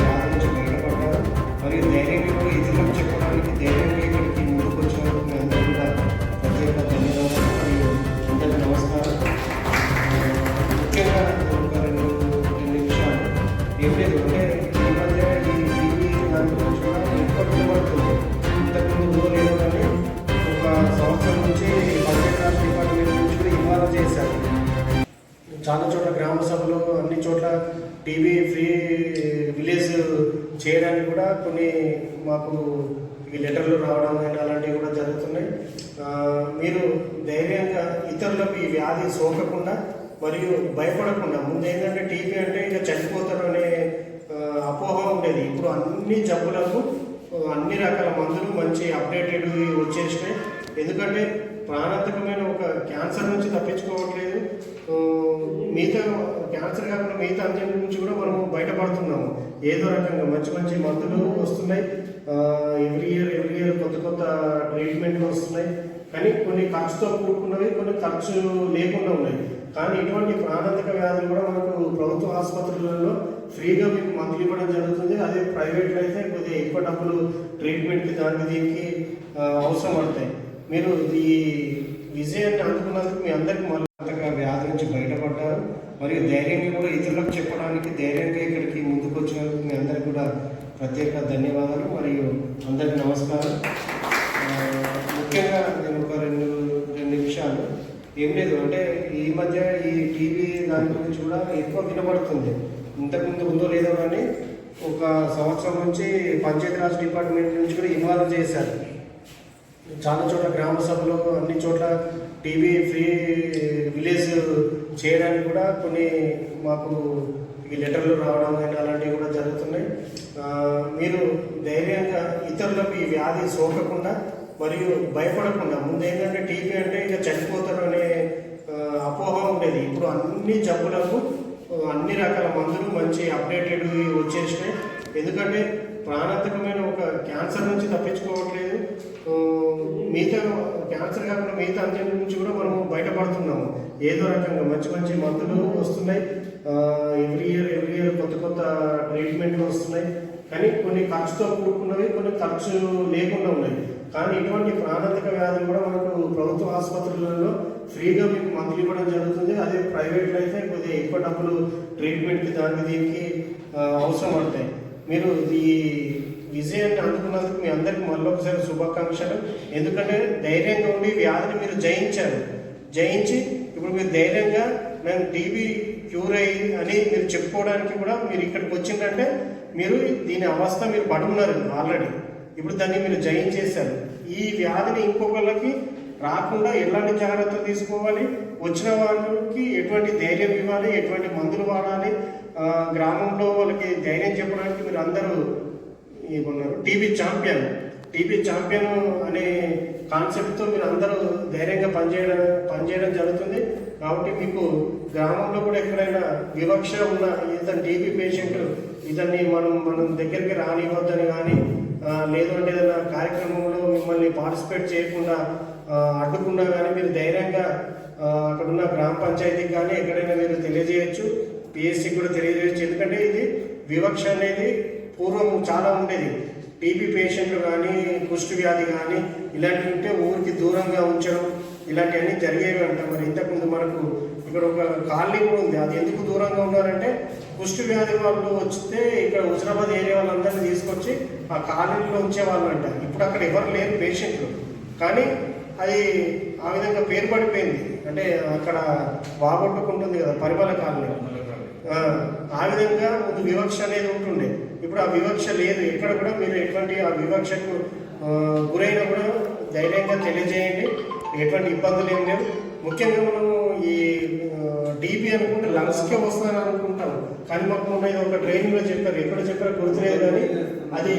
జాతకు మెరుగుపడ్డారు మరియు ధైర్యం చాలా చోట్ల గ్రామ సభలు అన్ని చోట్ల టీవీ ఫ్రీ విలేజ్ చేయడానికి కూడా కొన్ని మాకు ఈ లెటర్లు రావడం అయినా అలాంటివి కూడా జరుగుతున్నాయి. మీరు ధైర్యంగా ఇతరులకు ఈ వ్యాధి సోకకుండా మరియు భయపడకుండా ముందు ఏంటంటే టీబీ అంటే ఇక చనిపోతారు అనే అపోహ ఉండేది. ఇప్పుడు అన్ని జబ్బులకు అన్ని రకాల మందులు మంచి అప్డేటెడ్ వచ్చేసినాయి. ఎందుకంటే ప్రాణాంతకమైన ఒక క్యాన్సర్ నుంచి తప్పించుకోవట్లేదు. మిగతా క్యాన్సర్ కాకుండా మిగతా అన్నింటి నుంచి కూడా మనం బయటపడుతున్నాము. ఏదో రకంగా మంచి మంచి మందులు వస్తున్నాయి. ఎవ్రీ ఇయర్ ఎవ్రీ ఇయర్ కొత్త కొత్త ట్రీట్మెంట్లు వస్తున్నాయి. కానీ కొన్ని ఖర్చుతో కూడుకున్నవి కొన్ని ఖర్చు లేకుండా ఉన్నాయి. కానీ ఇటువంటి ప్రాణాంతక వ్యాధులు కూడా మనకు ప్రభుత్వ ఆసుపత్రులలో ఫ్రీగా మీకు మందులు ఇవ్వడం జరుగుతుంది. అదే ప్రైవేట్లో అయితే కొద్దిగా ఎక్కువ డబ్బులు ట్రీట్మెంట్కి దానికి దీనికి అవసరం పడతాయి. మీరు ఈ విజయాన్ని అందుకున్నందుకు మీ అందరికీ మళ్ళీ వ్యాధి నుంచి బయటపడ్డారు మరియు ధైర్యంగా కూడా ఇతరులకు చెప్పడానికి ధైర్యంగా ఇక్కడికి ముందుకు వచ్చినందుకు మీ అందరికీ కూడా ప్రత్యేక ధన్యవాదాలు మరియు అందరికీ నమస్కారం. ముఖ్యంగా నేను ఒక రెండు రెండు నిమిషాలు ఏం లేదు అంటే ఈ మధ్య ఈ టీవీ దాని గురించి కూడా ఎక్కువ వినబడుతుంది. ఇంతకుముందు ఉందో లేదో కానీ ఒక సంవత్సరం నుంచి పంచాయతీరాజ్ డిపార్ట్మెంట్ నుంచి కూడా ఇన్వాల్వ్ చేశారు. చాలా చోట్ల గ్రామ సభలు అన్ని చోట్ల టీవీ ఫ్రీ విలేజ్ చేయడానికి కూడా కొన్ని మాకు ఈ లెటర్లు రావడం కానీ అలాంటివి కూడా జరుగుతున్నాయి. మీరు ధైర్యంగా ఇతరులకు ఈ వ్యాధి సోకకుండా మరియు భయపడకుండా ముందు ఏంటంటే టీబీ అంటే ఇక చనిపోతారు అనే అపోహ ఉండేది. ఇప్పుడు అన్ని జబ్బులకు అన్ని రకాల మందులు మంచి అప్డేటెడ్ వచ్చేసినాయి. ఎందుకంటే ప్రాణాంతకమైన ఒక క్యాన్సర్ నుంచి తప్పించుకోవట్లేదు. మిగతా క్యాన్సర్ కాకుండా మిగతా అంత్యం నుంచి కూడా మనం బయటపడుతున్నాము. ఏదో రకంగా మంచి మంచి మందులు వస్తున్నాయి. ఎవ్రీ ఇయర్ ఎవ్రీ ఇయర్ కొత్త కొత్త ట్రీట్మెంట్లు వస్తున్నాయి. కానీ కొన్ని ఖర్చుతో కూడుకున్నవి కొన్ని ఖర్చు లేకుండా ఉన్నాయి. కానీ ఇటువంటి ప్రాణాంతక వ్యాధులు కూడా మనకు ప్రభుత్వ ఆసుపత్రులలో ఫ్రీగా మీకు మందులు ఇవ్వడం జరుగుతుంది. అదే ప్రైవేట్లో అయితే కొద్దిగా ఎక్కువ డబ్బులు ట్రీట్మెంట్కి దానికి దీనికి అవసరం పడతాయి. మీరు ఈ విజయాన్ని అందుకున్నందుకు మీ అందరికీ మళ్ళొకసారి శుభాకాంక్షలు. ఎందుకంటే ధైర్యంగా ఉండి వ్యాధిని మీరు జయించారు. జయించి ఇప్పుడు మీరు ధైర్యంగా మేము టీబీ క్యూర్ అయ్యి అని మీరు చెప్పుకోవడానికి కూడా మీరు ఇక్కడికి వచ్చిందంటే మీరు దీని అవస్థ మీరు పడున్నారు ఆల్రెడీ. ఇప్పుడు దాన్ని మీరు జయించేశారు. ఈ వ్యాధిని ఇంకొకళ్ళకి రాకుండా ఎలాంటి జాగ్రత్తలు తీసుకోవాలి? వచ్చిన వాళ్ళకి ఎటువంటి ధైర్యం ఇవ్వాలి? ఎటువంటి మందులు వాడాలి? గ్రామంలో వాళ్ళకి ధైర్యం చెప్పడానికి మీరు అందరూ ఉన్నారు టీవీ ఛాంపియన్. టీవీ ఛాంపియన్ అనే కాన్సెప్ట్తో మీరు అందరూ ధైర్యంగా పనిచేయడం పనిచేయడం జరుగుతుంది. కాబట్టి మీకు గ్రామంలో కూడా ఎక్కడైనా వివక్ష ఉన్న ఇతను టీబీ పేషెంట్ ఇతన్ని మనం మనం దగ్గరికి రానివ్వద్దని కానీ లేదంటే లేదు అంటే ఏదైనా కార్యక్రమంలో మిమ్మల్ని పార్టిసిపేట్ చేయకుండా ఆ, అడ్డుకున్నా కానీ మీరు ధైర్యంగా అక్కడున్న గ్రామ పంచాయతీకి కానీ ఎక్కడైనా మీరు తెలియజేయచ్చు. పిఎస్సికి కూడా తెలియజేయచ్చు. ఎందుకంటే ఇది వివక్ష అనేది పూర్వం చాలా ఉండేది. టీబీ పేషెంట్లు కానీ కుష్టి వ్యాధి కానీ ఇలాంటివి ఉంటే ఊరికి దూరంగా ఉంచడం ఇలాంటివన్నీ జరిగేవి అంట మరి ఇంతకుముందు మనకు ఇక్కడ ఒక కాలనీ కూడా ఉంది. అది ఎందుకు దూరంగా ఉన్నారంటే కుష్టి వ్యాధి వాళ్ళు వస్తే ఇక్కడ హుజరాబాద్ ఏరియా వాళ్ళందరినీ తీసుకొచ్చి ఆ కాలనీలో ఉంచేవాళ్ళు అంట ఇప్పుడు అక్కడ ఎవరు లేరు పేషెంట్లు కానీ అది ఆ విధంగా పేరు పడిపోయింది. అంటే అక్కడ బాగొట్టుకుంటుంది కదా పరిమళ కాలనీ. ఆ, ఆ విధంగా ముందు వివక్ష అనేది ఉంటుండే. ఇప్పుడు ఆ వివక్ష లేదు. ఎక్కడ కూడా మీరు ఎటువంటి ఆ వివక్షకు గురైనా కూడా ధైర్యంగా తెలియజేయండి. ఎటువంటి ఇబ్బందులు ఏం లేవు. ముఖ్యంగా మనం ఈ డీపీ అనుకుంటే లంగ్స్కే వస్తుందని అనుకుంటాం కానీ మాకు ఇది ఒక ట్రైనింగ్లో చెప్పారు. ఎక్కడ చెప్పారో గుర్తులేదు కానీ అది